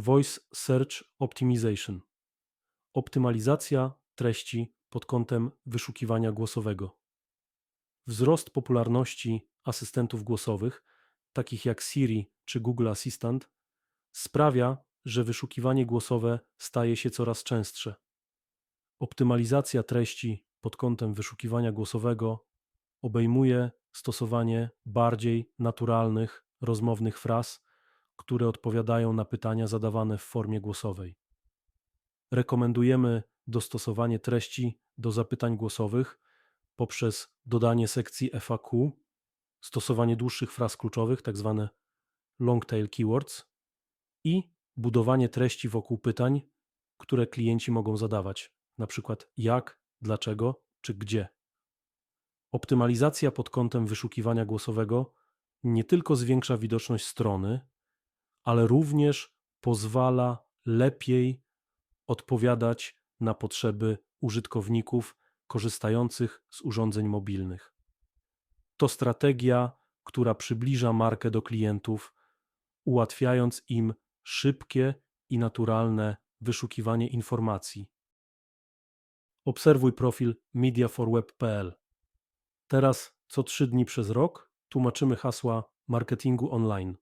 Voice Search Optimization. Optymalizacja treści pod kątem wyszukiwania głosowego. Wzrost popularności asystentów głosowych, takich jak Siri czy Google Assistant, sprawia, że wyszukiwanie głosowe staje się coraz częstsze. Optymalizacja treści pod kątem wyszukiwania głosowego obejmuje stosowanie bardziej naturalnych, rozmownych fraz, które odpowiadają na pytania zadawane w formie głosowej. Rekomendujemy dostosowanie treści do zapytań głosowych poprzez dodanie sekcji FAQ, stosowanie dłuższych fraz kluczowych, tzw. long tail keywords i budowanie treści wokół pytań, które klienci mogą zadawać, przykład jak, dlaczego czy gdzie. Optymalizacja pod kątem wyszukiwania głosowego nie tylko zwiększa widoczność strony, ale również pozwala lepiej odpowiadać na potrzeby użytkowników korzystających z urządzeń mobilnych. To strategia, która przybliża markę do klientów, ułatwiając im szybkie i naturalne wyszukiwanie informacji. Obserwuj profil mediaforweb.pl. Teraz co trzy dni przez rok tłumaczymy hasła marketingu online.